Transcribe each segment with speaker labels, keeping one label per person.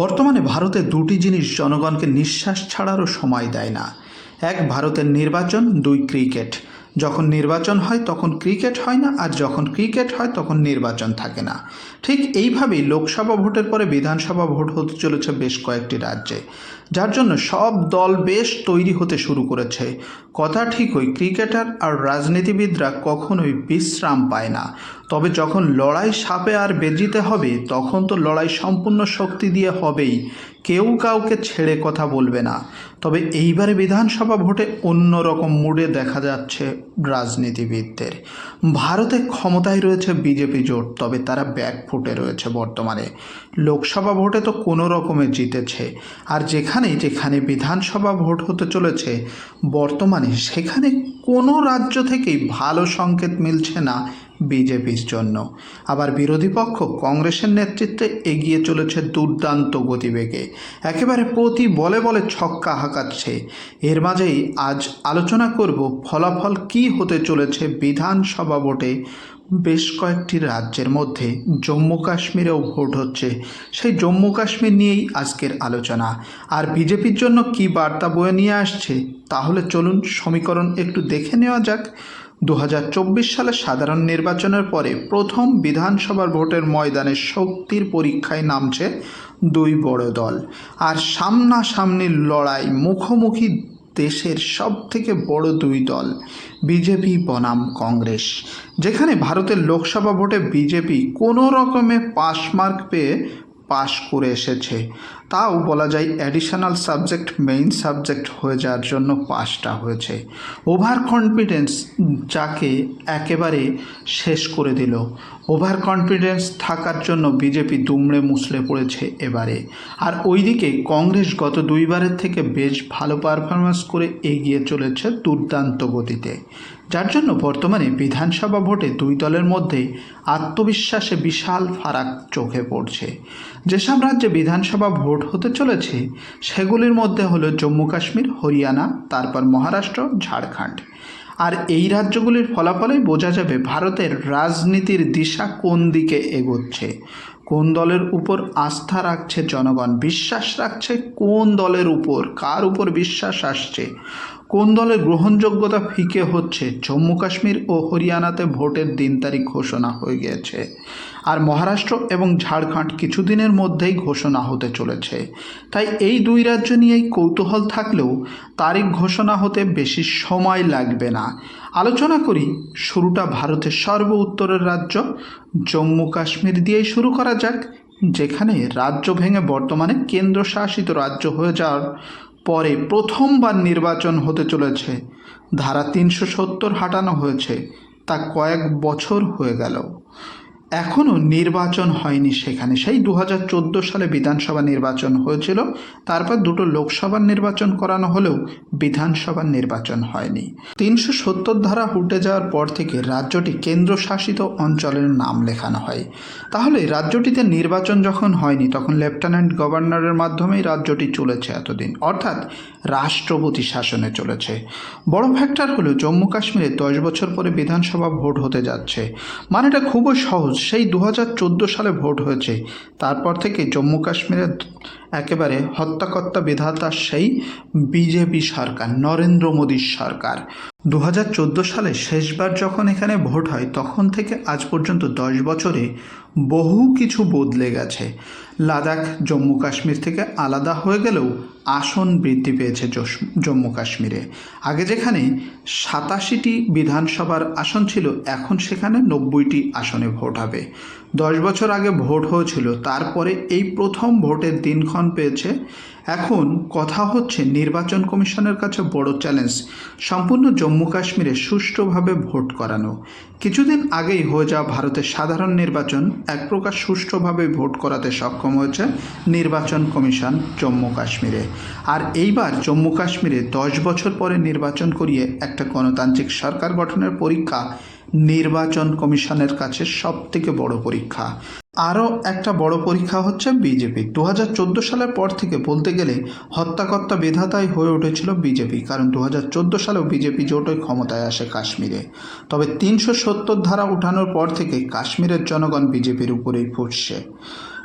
Speaker 1: বর্তমানে ভারতে দুটি জিনিস জনগণকে নিঃশ্বাস ছাড়ারও সময় দেয় না। এক, ভারতের নির্বাচন, দুই, ক্রিকেট। যখন নির্বাচন হয় তখন ক্রিকেট হয় না, আর যখন ক্রিকেট হয় তখন নির্বাচন থাকে না। ঠিক এইভাবেই লোকসভা ভোটের পরে বিধানসভা ভোট হতে চলেছে বেশ কয়েকটি রাজ্যে। যার জন্য সব দল বেশ তৈরি হতে শুরু করেছে। কথা ঠিকই ক্রিকেটার আর রাজনীতিবিদরা কখনোই বিশ্রাম পায় না। তবে যখন লড়াই সাপে আর বেজিতে হবে, তখন তো লড়াই সম্পূর্ণ শক্তি দিয়ে হবেই। কেউ কাউকে ছেড়ে কথা বলবে না। তবে এইবারে বিধানসভা ভোটে অন্য রকম মুডে দেখা যাচ্ছে রাজনীতিবিদদের। ভারতে ক্ষমতায় রয়েছে বিজেপি জোট, তবে তারা ব্যাক ফুটে রয়েছে বর্তমানে। লোকসভা ভোটে তো কোনো রকমে জিতেছে। আর যেখানে যেখানে বিধানসভা ভোট হতে চলেছে বর্তমানে সেখানে কোনো রাজ্য থেকেই ভালো সংকেত মিলছে না বিজেপির জন্য। আবার বিরোধী পক্ষ কংগ্রেসের নেতৃত্বে এগিয়ে চলেছে দুর্দান্ত গতিবেগে। একেবারে প্রতি বলে বলে ছক্কা হাঁকাচ্ছে। এর মাঝেই আজ আলোচনা করব ফলাফল কি হতে চলেছে বিধানসভা ভোটে। বেশ কয়েকটি রাজ্যের মধ্যে জম্মু কাশ্মীরেও ভোট হচ্ছে। সেই জম্মু কাশ্মীর নিয়েই আজকের আলোচনা। আর বিজেপির জন্য কি বার্তা বয়ে নিয়ে আসছে তাহলে চলুন সমীকরণ একটু দেখে নেওয়া যাক। দু হাজার চব্বিশ সালে সাধারণ নির্বাচনের পরে প্রথম বিধানসভার ভোটের ময়দানে শক্তির পরীক্ষায় নামছে দুই বড় দল। আর সামনাসামনি লড়াই মুখোমুখি দেশের সব থেকে বড় দুই দল, বিজেপি, বনাম কংগ্রেস। যেখানে ভারতের লোকসভা ভোটে বিজেপি কোনো রকমে পাস মার্ক পেয়ে পাশ করে এসেছে। তাও বলা যায় অ্যাডিশনাল সাবজেক্ট মেইন সাবজেক্ট হয়ে যাওয়ার জন্য পাসটা হয়েছে। ওভার কনফিডেন্স যাকে একেবারে শেষ করে দিল। ওভার কনফিডেন্স থাকার জন্য বিজেপি দুমড়ে মুসলে পড়েছে এবারে। আর ওইদিকে কংগ্রেস গত দুইবারের থেকে বেশ ভালো পারফরমেন্স করে এগিয়ে চলেছে দুর্দান্ত গতিতে। যার জন্য বর্তমানে বিধানসভা ভোটে দুই দলের মধ্যে আত্মবিশ্বাসে বিশাল ফারাক চোখে পড়ছে। যেসব রাজ্যে বিধানসভা ভোট হতে চলেছে, সেগুলির মধ্যে হলো জম্মু কাশ্মীর, হরিয়ানা, তারপর মহারাষ্ট্র, ঝাড়খণ্ড। আর এই রাজ্যগুলির ফলাফলেই বোঝা যাবে ভারতের রাজনীতির দিশা কোন দিকে এগোচ্ছে। কোন দলের উপর আস্থা রাখছে জনগণ? বিশ্বাস রাখছে কোন দলের উপর? কার উপর বিশ্বাস আসছে? কোন দলের গ্রহণযোগ্যতা ফিকে হচ্ছে? জম্মু কাশ্মীর ও হরিয়ানাতে ভোটের দিন তারিখ ঘোষণা হয়ে গিয়েছে। আর মহারাষ্ট্র এবং ঝাড়খণ্ড কিছুদিনের মধ্যেই ঘোষণা হতে চলেছে। তাই এই দুই রাজ্য নিয়েই কৌতূহল থাকলেও তারিখ ঘোষণা হতে বেশি সময় লাগবে না। আলোচনা করি। শুরুটা ভারতের সর্ব উত্তরের রাজ্য। জম্মু কাশ্মীর দিয়েই শুরু করা যাক, যেখানে রাজ্য ভেঙে বর্তমানে কেন্দ্রশাসিত রাজ্য হয়ে যাওয়ার পরে প্রথমবার নির্বাচন হতে চলেছে। ধারা তিনশো সত্তর হাঁটানো হয়েছে, তা কয়েক বছর হয়ে গেল। এখনও নির্বাচন হয়নি সেখানে। সেই দু হাজার চোদ্দ সালে বিধানসভা নির্বাচন হয়েছিল, তারপর দুটো লোকসভার নির্বাচন করানো হলেও বিধানসভার নির্বাচন হয়নি। তিনশো সত্তর ধারা উঠে যাওয়ার পর থেকে রাজ্যটি কেন্দ্রশাসিত অঞ্চলের নাম লেখানো হয়। তাহলে রাজ্যটিতে নির্বাচন যখন হয়নি, তখন লেফটেন্যান্ট গভর্নরের মাধ্যমেই রাজ্যটি চলেছে এতদিন। অর্থাৎ রাষ্ট্রপতি শাসনে চলেছে। বড় ফ্যাক্টর হলো, জম্মু কাশ্মীরে দশ বছর পরে বিধানসভা ভোট হতে যাচ্ছে। মানেটা খুবই সহজ। সেই দু হাজার চোদ্দ সালে ভোট হয়েছে। তারপর থেকে জম্মু কাশ্মীরের একেবারে হত্যাকর্তা বিধাতা সেই বিজেপি সরকার, নরেন্দ্র মোদীর সরকার। দু হাজার চোদ্দ সালে শেষবার যখন এখানে ভোট হয়, তখন থেকে আজ পর্যন্ত দশ বছরে বহু কিছু বদলে গেছে। লাদাখ, জম্মু কাশ্মীর থেকে আলাদা হয়ে গেলেও আসন বৃদ্ধি পেয়েছে জম্মু কাশ্মীরে। আগে যেখানে সাতাশিটি বিধানসভার আসন ছিল, এখন সেখানে নব্বইটি আসনে ভোট হবে। দশ বছর আগে ভোট হয়েছিল, তারপরে এই প্রথম ভোটের দিনক্ষণ পেয়েছে এখন কথা হচ্ছে নির্বাচন কমিশনের কাছে বড় চ্যালেঞ্জ, সম্পূর্ণ জম্মু কাশ্মীরে সুষ্ঠুভাবে ভোট করানো। কিছুদিন আগেই হয়ে যাওয়া ভারতের সাধারণ নির্বাচন এক প্রকার সুষ্ঠুভাবে ভোট করাতে সক্ষম হয়েছে নির্বাচন কমিশন জম্মু কাশ্মীরে। আর এইবার জম্মু কাশ্মীরে দশ বছর পরে নির্বাচন করিয়ে একটা গণতান্ত্রিক সরকার গঠনের পরীক্ষা নির্বাচন কমিশনের কাছে সব থেকে বড় পরীক্ষা। আরও একটা বড় পরীক্ষা হচ্ছে বিজেপি। দু হাজার চোদ্দ সালের পর থেকে বলতে গেলে হত্যাকর্তা বিধাতাই হয়ে উঠেছিল বিজেপি, কারণ দু হাজার চোদ্দ সালেও বিজেপি জোটই ক্ষমতায় আসে কাশ্মীরে। তবে তিনশো সত্তর ধারা উঠানোর পর থেকে কাশ্মীরের জনগণ বিজেপির উপরেই ফুটছে।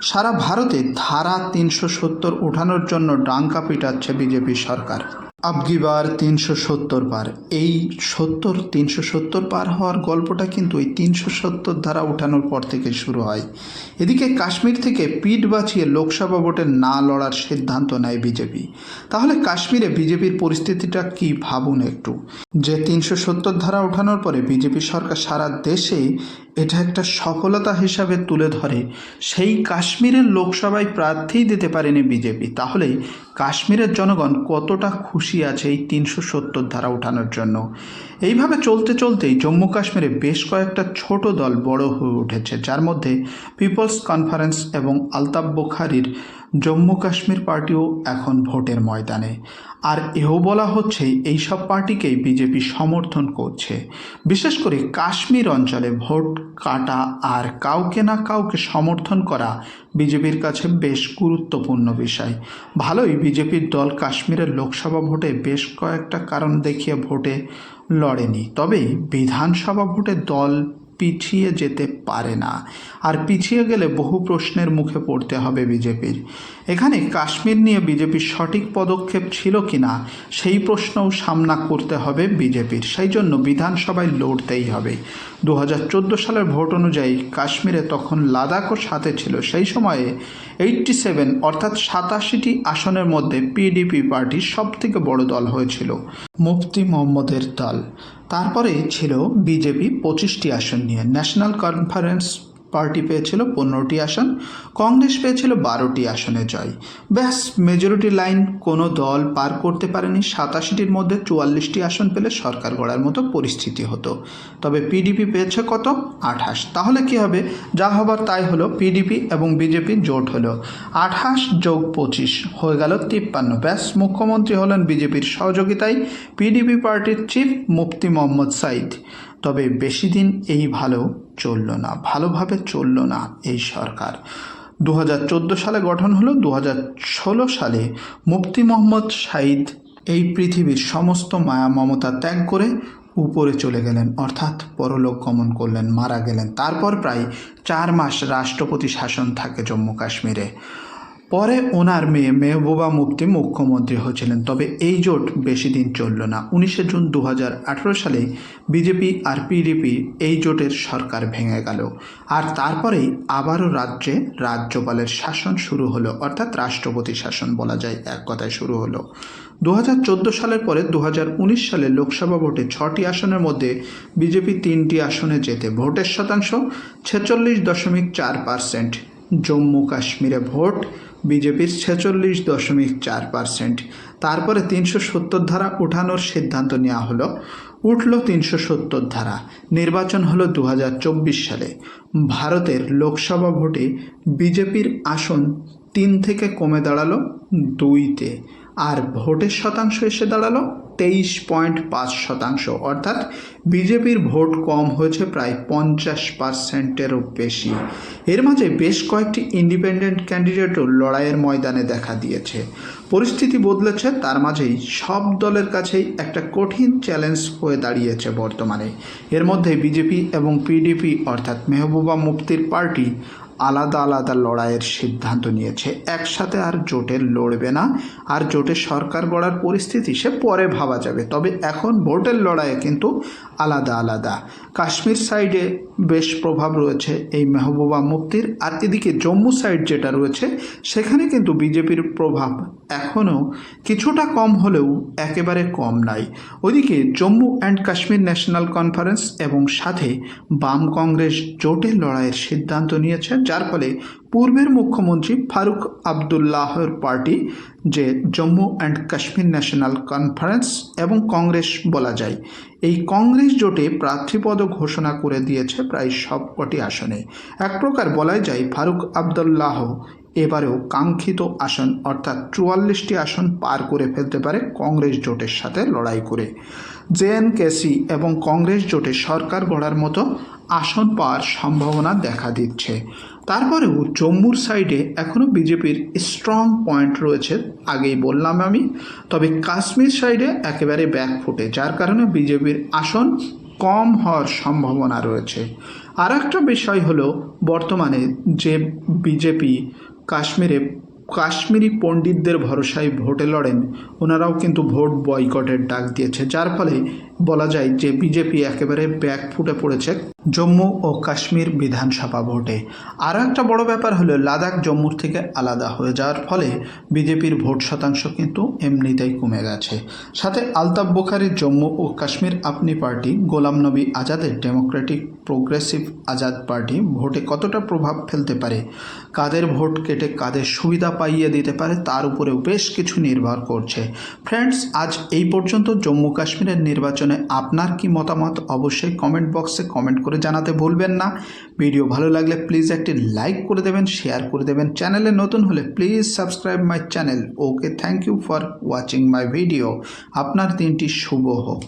Speaker 1: সারা ভারতে ধারা তিনশো সত্তর উঠানোর জন্য ডাঙ্কা পিটাচ্ছে বিজেপি সরকার। আবগিবার তিনশো সত্তর পার। এই সত্তর, তিনশো সত্তর পার হওয়ার গল্পটা কিন্তু এই তিনশো সত্তর ধারা উঠানোর পর থেকে শুরু হয়। এদিকে কাশ্মীর থেকে পিঠ বাঁচিয়ে লোকসভা ভোটে না লড়ার সিদ্ধান্ত নেয় বিজেপি। তাহলে কাশ্মীরে বিজেপির পরিস্থিতিটা কি ভাবুন একটু? যে তিনশো সত্তর ধারা ওঠানোর পরে বিজেপি সরকার সারা দেশে এটা একটা সফলতা হিসাবে তুলে ধরে। সেই কাশ্মীরের লোকসভায় প্রার্থী দিতে পারেনি বিজেপি। তাহলে কাশ্মীরের জনগণ কতটা খুশি আছে এই তিনশো সত্তর ধারা ওঠানোর জন্য? এইভাবে চলতে চলতেই জম্মু কাশ্মীরে বেশ কয়েকটা ছোট দল বড় হয়ে উঠেছে, যার মধ্যে পিপলস কনফারেন্স এবং আলতাফ বুখারির জম্মু কাশ্মীর পার্টিও এখন ভোটের ময়দানে। আর এও বলা হচ্ছে এই সব পার্টিকেই বিজেপি সমর্থন করছে। বিশেষ করে কাশ্মীর অঞ্চলে ভোট কাটা আর কাউকে না কাউকে সমর্থন করা বিজেপির কাছে বেশ গুরুত্বপূর্ণ বিষয়। ভালোই বিজেপির দল কাশ্মীরের লোকসভা ভোটে বেশ কয়েকটা কারণ দেখিয়ে ভোটে লড়েনি। তবে বিধানসভা ভোটে দল পিছিয়ে যেতে পারে না। আর পিছিয়ে গেলে বহু প্রশ্নের মুখে পড়তে হবে বিজেপির। এখানে কাশ্মীর নিয়ে বিজেপির সঠিক পদক্ষেপ ছিল কি না সেই প্রশ্নও সামনা করতে হবে বিজেপির। সেই জন্য বিধানসভায় লড়তেই হবে। দু হাজার চোদ্দ সালের ভোট অনুযায়ী কাশ্মীরে তখন লাদাখও সাথে ছিল। সেই সময়ে এইটটি সেভেন অর্থাৎ সাতাশিটি আসনের মধ্যে পিডিপি পার্টি সব থেকে বড় দল হয়েছিল। মুফতি মোহাম্মদের দল। তারপরে ছিল বিজেপি পঁচিশটি আসন নিয়ে ন্যাশনাল কনফারেন্স পার্টি পেয়েছিল পনেরোটি আসন, কংগ্রেস পেয়েছিল বারোটি আসনে জয়। ব্যাস মেজরিটি লাইন কোনো দল পার করতে পারেনি। সাতাশিটির মধ্যে চুয়াল্লিশটি আসন পেলে সরকার গড়ার মতো পরিস্থিতি হতো। তবে পিডিপি পেয়েছে কত? আঠাশ। তাহলে কি হবে? যা হবার তাই হলো পিডিপি এবং বিজেপির জোট হলো। আঠাশ যোগ পঁচিশ হয়ে গেল তিপ্পান্ন। ব্যাস, মুখ্যমন্ত্রী হলেন বিজেপির সহযোগিতায় পিডিপি পার্টির চিফ মুফতি মোহাম্মদ সাইদ। তবে বেশি দিন এই ভালো চলল না, ভালোভাবে চলল না এই সরকার। দু হাজার চোদ্দ সালে গঠন হলো দু হাজার ষোলো সালে মুফতি মোহাম্মদ সাইদ এই পৃথিবীর সমস্ত মায়া মমতা ত্যাগ করে উপরে চলে গেলেন, অর্থাৎ পরলোক গমন করলেন, মারা গেলেন। তারপর প্রায় চার মাস রাষ্ট্রপতি শাসন থাকে জম্মু কাশ্মীরে। পরে ওনার মেয়ে মেহবুবা মুফতি মুখ্যমন্ত্রী হয়েছিলেন, তবে এই জোট বেশি দিন চলল না। উনিশে জুন দু হাজার আঠেরো সালে বিজেপি আর পিডিপি এই জোটের সরকার ভেঙে গেল। আর তারপরেই আবারও রাজ্যে রাজ্যপালের শাসন শুরু হলো, অর্থাৎ রাষ্ট্রপতি শাসন বলা যায়, এক কথায় শুরু হলো। দু হাজার চোদ্দ সালের পরে দু হাজার উনিশ সালে লোকসভা ভোটে ছটি আসনের মধ্যে বিজেপি তিনটি আসনে যেতে ভোটের শতাংশ ছেচল্লিশ দশমিক চার পার্সেন্ট, জম্মু কাশ্মীরে ভোট বিজেপির ছেচল্লিশ দশমিক চার পার্সেন্ট। তারপরে তিনশো সত্তর ধারা উঠানোর সিদ্ধান্ত নেওয়া হলো। উঠল তিনশো সত্তর ধারা। নির্বাচন হলো দু হাজার চব্বিশ সালে। ভারতের লোকসভা ভোটে বিজেপির আসন তিন থেকে কমে দাঁড়াল দুইতে। আর ভোটের শতাংশ এসে দাঁড়াল তেইশ পয়েন্ট পাঁচ শতাংশ। অর্থাৎ বিজেপির ভোট কম হয়েছে প্রায় পঞ্চাশ পার্সেন্টেরও বেশি। এর মাঝে বেশ কয়েকটি ইন্ডিপেন্ডেন্ট ক্যান্ডিডেটও লড়াইয়ের ময়দানে দেখা দিয়েছে। পরিস্থিতি বদলেছে, তার মাঝেই সব দলের কাছেই একটা কঠিন চ্যালেঞ্জ হয়ে দাঁড়িয়েছে বর্তমানে। এর মধ্যে বিজেপি এবং পিডিপি, অর্থাৎ মেহবুবা মুফতির পার্টি আলাদা আলাদা লড়াইয়ের সিদ্ধান্ত নিয়েছে। একসাথে আর জোটে লড়বে না। আর জোটে সরকার গড়ার পরিস্থিতি সে পরে ভাবা যাবে। তবে এখন ভোটের লড়াইয়ে কিন্তু আলাদা আলাদা। কাশ্মীর সাইডে বেশ প্রভাব রয়েছে এই মেহবুবা মুফতির। আর এদিকে জম্মু সাইড যেটা রয়েছে, সেখানে কিন্তু বিজেপির প্রভাব এখনও কিছুটা কম হলেও একেবারে কম নাই। ওইদিকে Jammu and Kashmir national conference এবং সাথে বাম কংগ্রেস জোটে লড়াইয়ের সিদ্ধান্ত নিয়েছে যার ফলে পূর্বের মুখ্যমন্ত্রী ফারুক আবদুল্লাহর পার্টি, যে Jammu and Kashmir national conference এবং কংগ্রেস বলা যায়, এই কংগ্রেস জোটে প্রার্থীপদ ঘোষণা করে দিয়েছে প্রায় সবকটি আসনে। এক প্রকার বলাই যায় ফারুক আবদুল্লাহ এবারেও কাঙ্ক্ষিত আসন, অর্থাৎ চুয়াল্লিশটি আসন পার করে ফেলতে পারে কংগ্রেস জোটের সাথে লড়াই করে। জেএনকেসি এবং কংগ্রেস জোটে সরকার গড়ার মতো আসন পাওয়ার সম্ভাবনা দেখা দিচ্ছে। তারপরেও জম্মুর সাইডে এখনও বিজেপির স্ট্রং পয়েন্ট রয়েছে, আগেই বললাম আমি। তবে কাশ্মীর সাইডে একেবারে ব্যাক ফুটে যার কারণে বিজেপির আসন কম হওয়ার সম্ভাবনা রয়েছে। আর একটা বিষয় হলো, বর্তমানে যে বিজেপি কাশ্মীরে কাশ্মীরি পণ্ডিতদের ভরসায় ভোটে লড়েন, ওনারাও কিন্তু ভোট বয়কটের ডাক দিয়েছে। যার ফলে বলা যায় যে বিজেপি একেবারে ব্যাক ফুটে পড়েছে জম্মু ও কাশ্মীর বিধানসভা ভোটে। আরও একটা বড় ব্যাপার হলো, লাদাখ জম্মুর থেকে আলাদা হয়ে যাওয়ার ফলে বিজেপির ভোট শতাংশ কিন্তু এমনিতেই কমে গেছে। সাথে আলতাফ বুখারির জম্মু ও কাশ্মীর আপনি পার্টি, গোলাম নবী আজাদের ডেমোক্রেটিক প্রোগ্রেসিভ আজাদ পার্টি ভোটে কতটা প্রভাব ফেলতে পারে, কাদের ভোট কেটে কাদের সুবিধা পাইয়ে দিতে পারে তার উপরেও বেশ কিছু নির্ভর করছে। ফ্রেন্ডস, আজ এই পর্যন্ত জম্মু কাশ্মীরের নির্বাচনে আপনার কি মতামত অবশ্যই কমেন্ট বক্সে কমেন্ট করে জানাতে ভুলবেন না। ভিডিও ভালো লাগলে প্লিজ একটি লাইক করে দেবেন শেয়ার করে দেবেন। চ্যানেলে নতুন হলে please subscribe my channel okay thank you for watching my video আপনার দিনটি শুভ হোক।